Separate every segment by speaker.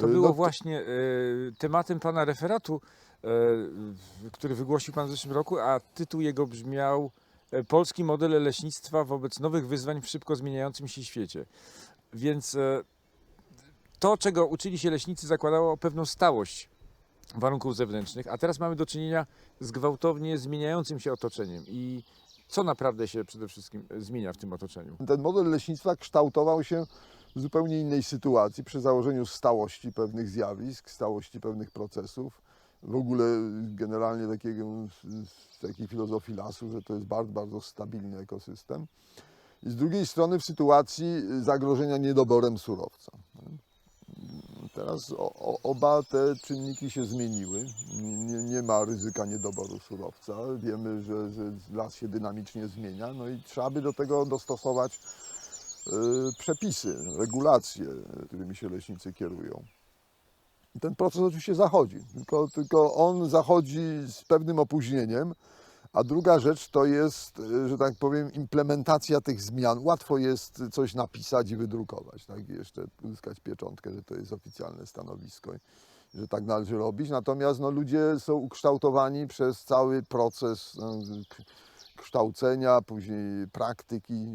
Speaker 1: To
Speaker 2: Y,
Speaker 1: było
Speaker 2: no
Speaker 1: właśnie e, tematem pana referatu, e, który wygłosił pan w zeszłym roku, a tytuł jego brzmiał e, Polski model leśnictwa wobec nowych wyzwań w szybko zmieniającym się świecie. Więc e, to, czego uczyli się leśnicy, zakładało pewną stałość warunków zewnętrznych, a teraz mamy do czynienia z gwałtownie zmieniającym się otoczeniem. I co naprawdę się przede wszystkim e, zmienia w tym otoczeniu?
Speaker 2: Ten model leśnictwa kształtował się w zupełnie innej sytuacji, przy założeniu stałości pewnych zjawisk, stałości pewnych procesów. W ogóle generalnie takiego, takiej filozofii lasu, że to jest bardzo, bardzo stabilny ekosystem. I z drugiej strony w sytuacji zagrożenia niedoborem surowca. Teraz oba te czynniki się zmieniły. Nie, nie ma ryzyka niedoboru surowca. Wiemy, że, że las się dynamicznie zmienia, no i trzeba by do tego dostosować przepisy, regulacje, którymi się leśnicy kierują. Ten proces oczywiście zachodzi, tylko, tylko on zachodzi z pewnym opóźnieniem, a druga rzecz to jest, y, że tak powiem, implementacja tych zmian. Łatwo jest coś napisać i wydrukować, tak? I jeszcze uzyskać pieczątkę, że to jest oficjalne stanowisko, że tak należy robić. Natomiast no, ludzie są ukształtowani przez cały proces k- kształcenia, później praktyki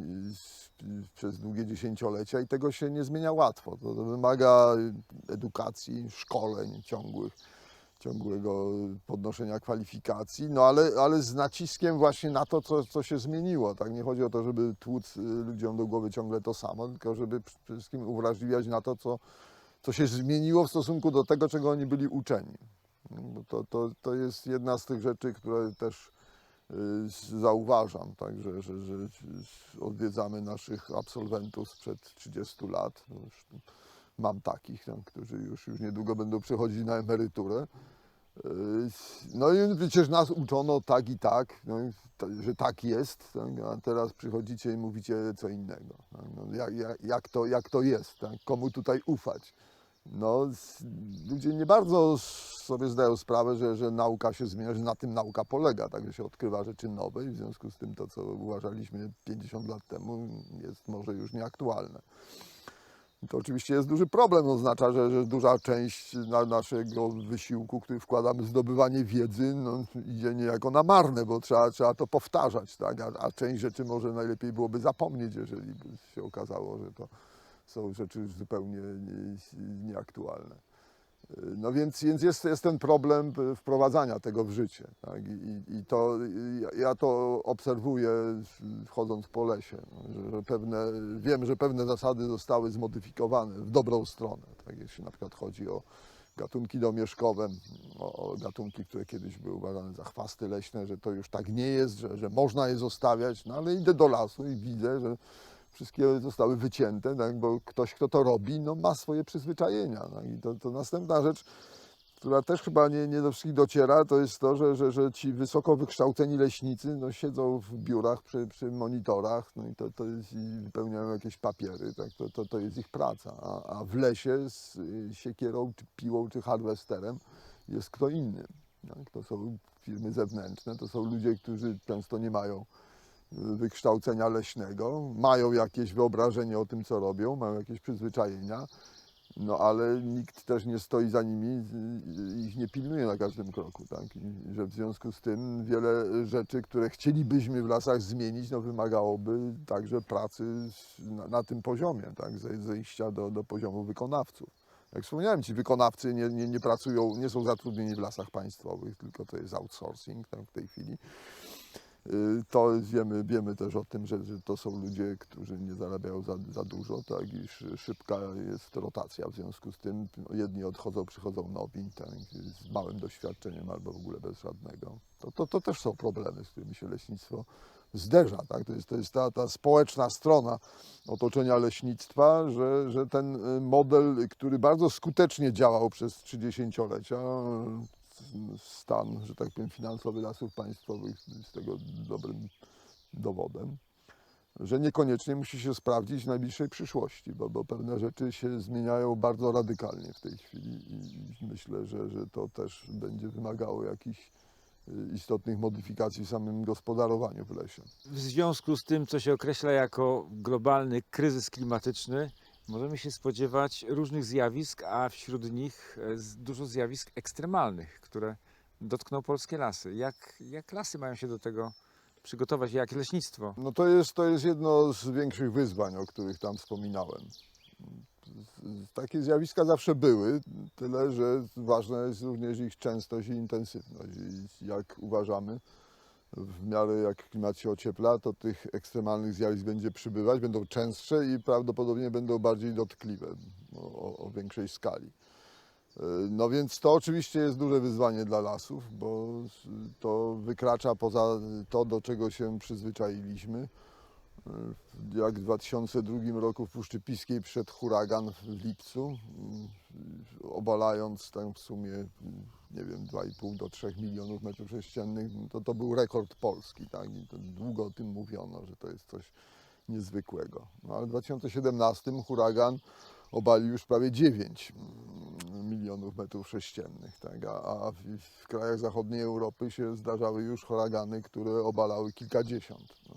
Speaker 2: przez długie dziesięciolecia i tego się nie zmienia łatwo. To, wymaga edukacji, szkoleń ciągłych ciągłego podnoszenia kwalifikacji, no ale, ale z naciskiem właśnie na to, co, co się zmieniło. Tak? Nie chodzi o to, żeby tłuc y, ludziom do głowy ciągle to samo, tylko żeby przede wszystkim uwrażliwiać na to, co, co się zmieniło w stosunku do tego, czego oni byli uczeni. No, to, to, to jest jedna z tych rzeczy, które też zauważam, tak? że, że, odwiedzamy naszych absolwentów sprzed 30 lat. No mam takich, no, którzy już, już niedługo będą przechodzić na emeryturę. Yy, No i przecież nas uczono tak i tak, no, że tak jest, tak, a teraz przychodzicie i mówicie co innego. tak, No, jak, jak, jak, to, jak to jest, tak, komu tutaj ufać? No, ludzie nie bardzo sobie zdają sprawę, że, że nauka się zmienia, że na tym nauka polega, tak, że się odkrywa rzeczy nowe i w związku z tym to, co uważaliśmy 50 lat temu, jest może już nieaktualne. To oczywiście jest duży problem, oznacza, że, że duża część na naszego wysiłku, który wkładamy w zdobywanie wiedzy, no, idzie niejako na marne, bo trzeba, trzeba to powtarzać, tak? a, a część rzeczy może najlepiej byłoby zapomnieć, jeżeli by się okazało, że to są rzeczy już zupełnie nie, nieaktualne. No więc, więc jest, jest ten problem wprowadzania tego w życie. Tak? I, i- to, ja- to obserwuję chodząc po lesie, no, że, pewne, wiem, że pewne zasady zostały zmodyfikowane w dobrą stronę. Tak? Jeśli na przykład chodzi o gatunki domieszkowe, o gatunki, które kiedyś były uważane za chwasty leśne, że to już tak nie jest, że, że można je zostawiać, no ale idę do lasu i widzę, że wszystkie zostały wycięte, tak, bo ktoś, kto to robi, no, ma swoje przyzwyczajenia. Tak, I to, to następna rzecz, która też chyba nie, nie do wszystkich dociera, to jest to, że, że, że ci wysoko wykształceni leśnicy no, siedzą w biurach przy, przy monitorach no, i to, to jest, i wypełniają jakieś papiery. Tak, to, to, to jest ich praca. A, a w lesie z y, siekierą, czy piłą, czy harwesterem jest kto inny. Tak? To są firmy zewnętrzne, to są ludzie, którzy często nie mają wykształcenia leśnego, mają jakieś wyobrażenie o tym, co robią, mają jakieś przyzwyczajenia, no ale nikt też nie stoi za nimi, ich nie pilnuje na każdym kroku, tak? I że w związku z tym wiele rzeczy, które chcielibyśmy w lasach zmienić, no wymagałoby także pracy na, na tym poziomie, tak? Ze- Zejścia do, do poziomu wykonawców. Jak wspomniałem, ci wykonawcy nie, nie, nie pracują, nie są zatrudnieni w lasach państwowych, tylko to jest outsourcing tak, w tej chwili. Y, To wiemy, wiemy też o tym, że, że to są ludzie, którzy nie zarabiają za, za dużo, tak, i szy- szybka jest rotacja. W związku z tym jedni odchodzą, przychodzą nowi, tak, z małym doświadczeniem albo w ogóle bez żadnego. To, to, to też są problemy, z którymi się leśnictwo zderza. Tak? To jest, to jest ta, ta społeczna strona otoczenia leśnictwa, że, że ten y, model, który bardzo skutecznie działał przez 30-lecia, stan, że tak powiem, finansowy lasów państwowych jest tego dobrym dowodem, że niekoniecznie musi się sprawdzić w najbliższej przyszłości, bo, bo pewne rzeczy się zmieniają bardzo radykalnie w tej chwili i myślę, że, że to też będzie wymagało jakichś y, istotnych modyfikacji w samym gospodarowaniu w lesie.
Speaker 1: W związku z tym, co się określa jako globalny kryzys klimatyczny, możemy się spodziewać różnych zjawisk, a wśród nich e, dużo zjawisk ekstremalnych, które dotkną polskie lasy. Jak, jak lasy mają się do tego przygotować, jak leśnictwo?
Speaker 2: No to jest, to jest jedno z większych wyzwań, o których tam wspominałem. Takie zjawiska zawsze były, tyle że ważna jest również ich częstość i intensywność. I jak uważamy, w miarę jak klimat się ociepla, to tych ekstremalnych zjawisk będzie przybywać, będą częstsze i prawdopodobnie będą bardziej dotkliwe, o, o, o większej skali. E, No więc to oczywiście jest duże wyzwanie dla lasów, bo to wykracza poza to, do czego się przyzwyczailiśmy. Jak w 2002 roku w Puszczy Piskiej przyszedł huragan w lipcu, mm, obalając tam w sumie, nie wiem, 2,5 do 3 milionów metrów sześciennych, to to był rekord Polski, tak? I długo o tym mówiono, że to jest coś niezwykłego. No ale w 2017 huragan obalił już prawie 9 mm, milionów metrów sześciennych, tak? a, a w, w krajach zachodniej Europy się zdarzały już huragany, które obalały kilkadziesiąt. No.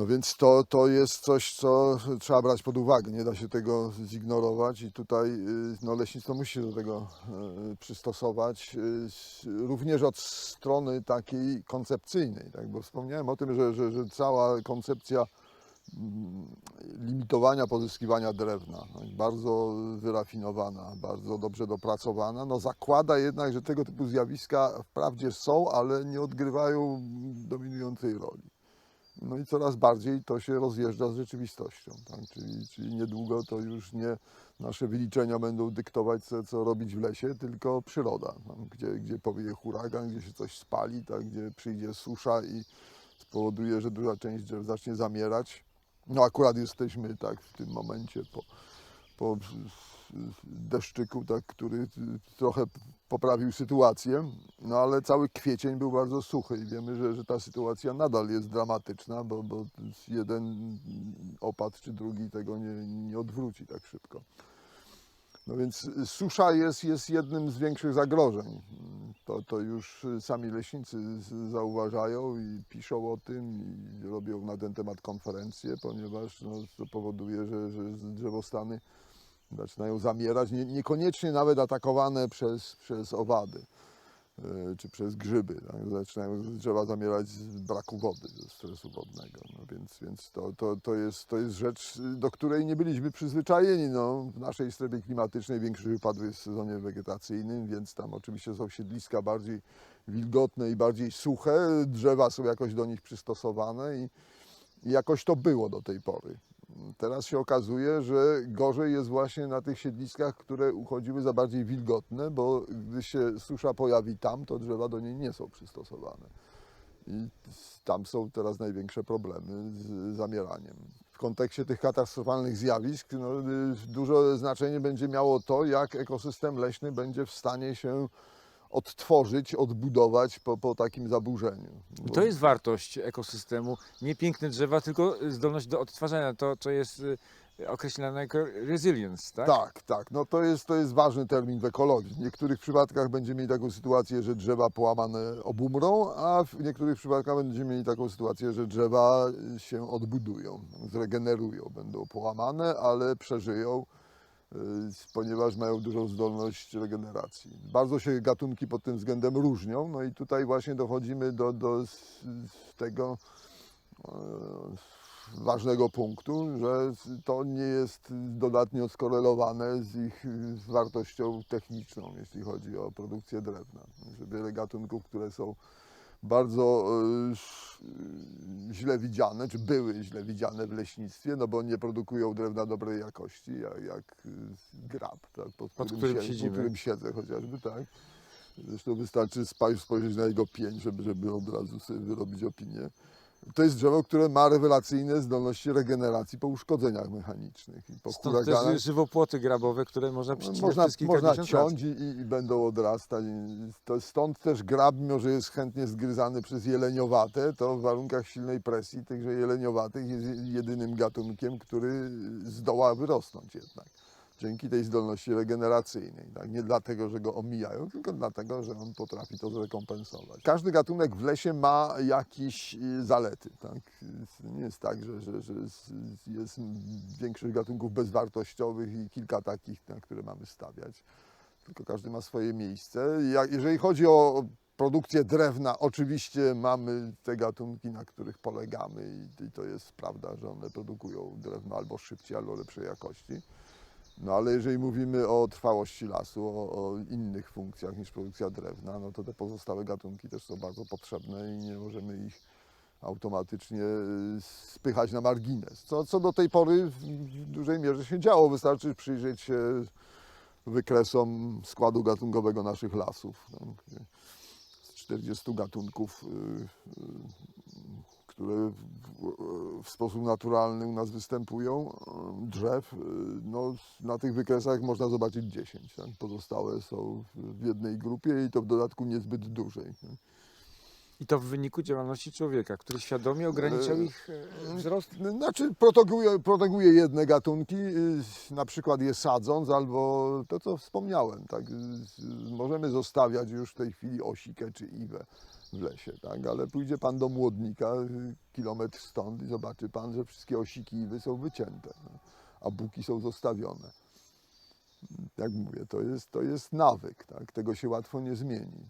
Speaker 2: No więc to, to jest coś, co trzeba brać pod uwagę, nie da się tego zignorować i tutaj y, no, leśnictwo musi się do tego y, przystosować, y, również od strony takiej koncepcyjnej, tak? bo wspomniałem o tym, że, że, że cała koncepcja mm, limitowania pozyskiwania drewna, no, bardzo wyrafinowana, bardzo dobrze dopracowana, no zakłada jednak, że tego typu zjawiska wprawdzie są, ale nie odgrywają dominującej roli. No i coraz bardziej to się rozjeżdża z rzeczywistością. Tak? Czyli, czyli niedługo to już nie nasze wyliczenia będą dyktować, co, co robić w lesie, tylko przyroda. Gdzie, gdzie powieje huragan, gdzie się coś spali, tak? gdzie przyjdzie susza i spowoduje, że duża część drzew zacznie zamierać. No akurat jesteśmy tak w tym momencie po, po deszczyku, tak, który trochę poprawił sytuację, no ale cały kwiecień był bardzo suchy i wiemy, że, że ta sytuacja nadal jest dramatyczna, bo, bo jeden opad czy drugi tego nie, nie odwróci tak szybko. No więc susza jest, jest jednym z większych zagrożeń. To, to już sami leśnicy zauważają i piszą o tym i robią na ten temat konferencje, ponieważ no, to powoduje, że, że drzewostany zaczynają zamierać, nie, niekoniecznie nawet atakowane przez, przez owady e, czy przez grzyby. Tak? Zaczynają drzewa zamierać z braku wody, ze stresu wodnego. No więc więc to, to, to, jest, to jest rzecz, do której nie byliśmy przyzwyczajeni. No, w naszej strefie klimatycznej większość wypadów jest w sezonie wegetacyjnym, więc tam oczywiście są siedliska bardziej wilgotne i bardziej suche. Drzewa są jakoś do nich przystosowane i, i jakoś to było do tej pory. Teraz się okazuje, że gorzej jest właśnie na tych siedliskach, które uchodziły za bardziej wilgotne, bo gdy się susza pojawi tam, to drzewa do niej nie są przystosowane. I tam są teraz największe problemy z zamieraniem. W kontekście tych katastrofalnych zjawisk no, y, duże znaczenie będzie miało to, jak ekosystem leśny będzie w stanie się odtworzyć, odbudować po, po takim zaburzeniu. Bo-
Speaker 1: to jest wartość ekosystemu. Nie piękne drzewa, tylko zdolność do odtwarzania. To, co jest y, określane jako resilience, tak?
Speaker 2: Tak, tak. No to jest, to jest ważny termin w ekologii. W niektórych przypadkach będziemy mieli taką sytuację, że drzewa połamane obumrą, a w niektórych przypadkach będziemy mieli taką sytuację, że drzewa się odbudują, zregenerują, będą połamane, ale przeżyją, ponieważ mają dużą zdolność regeneracji. Bardzo się gatunki pod tym względem różnią, no i tutaj właśnie dochodzimy do, do tego e, ważnego punktu, że to nie jest dodatnio skorelowane z ich y, wartością techniczną, jeśli chodzi o produkcję drewna. Wiele gatunków, które są bardzo sz- y, źle widziane, czy były źle widziane w leśnictwie, no bo nie produkują drewna dobrej jakości, jak, jak grab, tak, pod,
Speaker 1: Pod
Speaker 2: którym,
Speaker 1: którym siedzimy.
Speaker 2: pod którym siedzę chociażby, tak. Zresztą wystarczy spojrzeć na jego pień, żeby, żeby od razu sobie wyrobić opinię. To jest drzewo, które ma rewelacyjne zdolności regeneracji po uszkodzeniach mechanicznych i po
Speaker 1: Stąd
Speaker 2: huraganach.
Speaker 1: też żywopłoty grabowe, które można przycinać
Speaker 2: Można,
Speaker 1: przez
Speaker 2: można
Speaker 1: lat.
Speaker 2: ciąć i, i- będą odrastać. To stąd też grab, mimo że jest chętnie zgryzany przez jeleniowate, to w warunkach silnej presji tychże jeleniowatych jest jedynym gatunkiem, który zdoła wyrosnąć jednak. Dzięki tej zdolności regeneracyjnej. Tak? Nie dlatego, że go omijają, tylko dlatego, że on potrafi to zrekompensować. Każdy gatunek w lesie ma jakieś y, zalety. Tak? Nie jest tak, że, że, że jest, większość gatunków bezwartościowych i kilka takich, na które mamy stawiać. Tylko każdy ma swoje miejsce. Jeżeli chodzi o produkcję drewna, oczywiście mamy te gatunki, na których polegamy i to jest prawda, że one produkują drewno albo szybciej, albo lepszej jakości. No ale jeżeli mówimy o trwałości lasu, o, o innych funkcjach niż produkcja drewna, no to te pozostałe gatunki też są bardzo potrzebne i nie możemy ich automatycznie y, spychać na margines. Co, co do tej pory w dużej mierze się działo. Wystarczy przyjrzeć się wykresom składu gatunkowego naszych lasów. Z 40 gatunków, y, y, które w, sposób naturalny u nas występują, y, drzew, y, no, na tych wykresach można zobaczyć 10. Tak? Pozostałe są w jednej grupie i to w dodatku niezbyt dużej.
Speaker 1: I to w wyniku działalności człowieka, który świadomie ograniczał
Speaker 2: E,
Speaker 1: ich e, wzrost.
Speaker 2: Znaczy propaguje, propaguje jedne gatunki, na przykład je sadząc, albo to co wspomniałem, tak, możemy zostawiać już w tej chwili osikę czy iwę w lesie, tak, ale pójdzie pan do Młodnika, y, kilometr stąd i zobaczy pan, że wszystkie osiki iwy są wycięte, no, a buki są zostawione. Jak mówię, to jest, to jest nawyk, tak, tego się łatwo nie zmieni.